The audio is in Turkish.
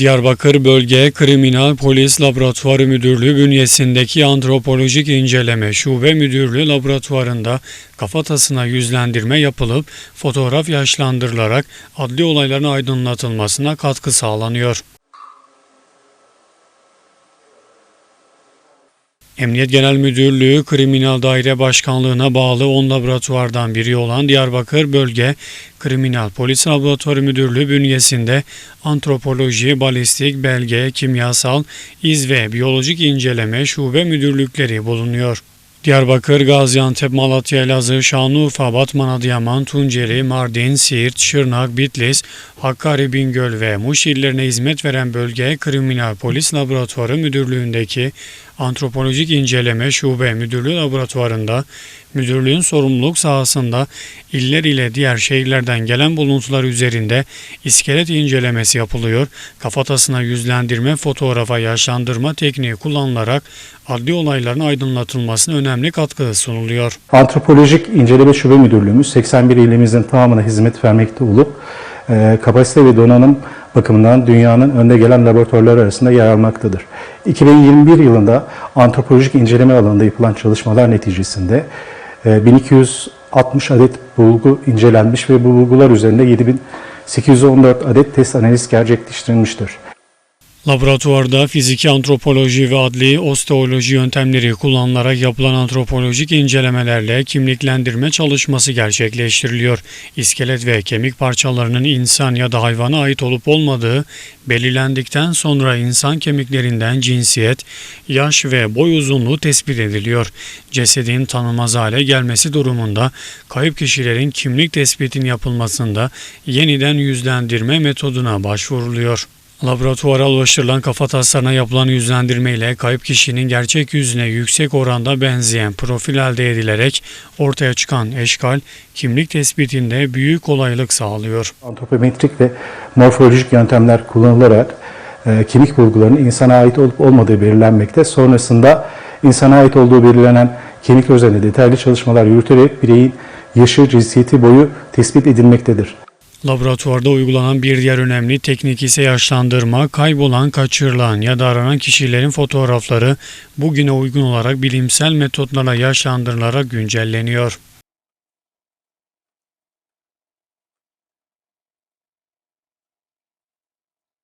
Diyarbakır Bölge Kriminal Polis Laboratuvarı Müdürlüğü bünyesindeki Antropolojik İnceleme Şube Müdürlüğü laboratuvarında kafatasına yüzlendirme yapılıp fotoğraf yaşlandırılarak adli olayların aydınlatılmasına katkı sağlanıyor. Emniyet Genel Müdürlüğü Kriminal Daire Başkanlığı'na bağlı 10 laboratuvardan biri olan Diyarbakır Bölge Kriminal Polis Laboratuvarı Müdürlüğü bünyesinde antropoloji, balistik, belge, kimyasal, iz ve biyolojik inceleme şube müdürlükleri bulunuyor. Diyarbakır, Gaziantep, Malatya, Elazığ, Şanlıurfa, Batman, Adıyaman, Tunceli, Mardin, Siirt, Şırnak, Bitlis, Hakkari, Bingöl ve Muş illerine hizmet veren Bölge Kriminal Polis Laboratuvarı Müdürlüğü'ndeki Antropolojik İnceleme Şube Müdürlüğü Laboratuvarında müdürlüğün sorumluluk sahasında iller ile diğer şehirlerden gelen buluntular üzerinde iskelet incelemesi yapılıyor. Kafatasına yüzlendirme, fotoğrafa yaşlandırma tekniği kullanılarak adli olayların aydınlatılmasına önemli katkı sunuluyor. Antropolojik İnceleme Şube Müdürlüğümüz 81 ilimizin tamamına hizmet vermekte olup e, kapasite ve donanım bakımından dünyanın önde gelen laboratuvarları arasında yer almaktadır. 2021 yılında antropolojik inceleme alanında yapılan çalışmalar neticesinde e, 1260 adet bulgu incelenmiş ve bu bulgular üzerinde 7814 adet test analiz gerçekleştirilmiştir. Laboratuvarda fiziki antropoloji ve adli osteoloji yöntemleri kullanılarak yapılan antropolojik incelemelerle kimliklendirme çalışması gerçekleştiriliyor. İskelet ve kemik parçalarının insan ya da hayvana ait olup olmadığı belirlendikten sonra insan kemiklerinden cinsiyet, yaş ve boy uzunluğu tespit ediliyor. Cesedin tanınmaz hale gelmesi durumunda kayıp kişilerin kimlik tespitin yapılmasında yeniden yüzlendirme metoduna başvuruluyor. Laboratuvara ulaştırılan kafa taslarına yapılan yüzlendirme ile kayıp kişinin gerçek yüzüne yüksek oranda benzeyen profil elde edilerek ortaya çıkan eşkal kimlik tespitinde büyük kolaylık sağlıyor. Antropometrik ve morfolojik yöntemler kullanılarak e, kemik bulgularının insana ait olup olmadığı belirlenmekte. Sonrasında insana ait olduğu belirlenen kemikler üzerinde detaylı çalışmalar yürüterek bireyin yaşı, cinsiyeti, boyu tespit edilmektedir. Laboratuvarda uygulanan bir diğer önemli teknik ise yaşlandırma, kaybolan, kaçırılan ya da aranan kişilerin fotoğrafları bugüne uygun olarak bilimsel metotlarla yaşlandırılarak güncelleniyor.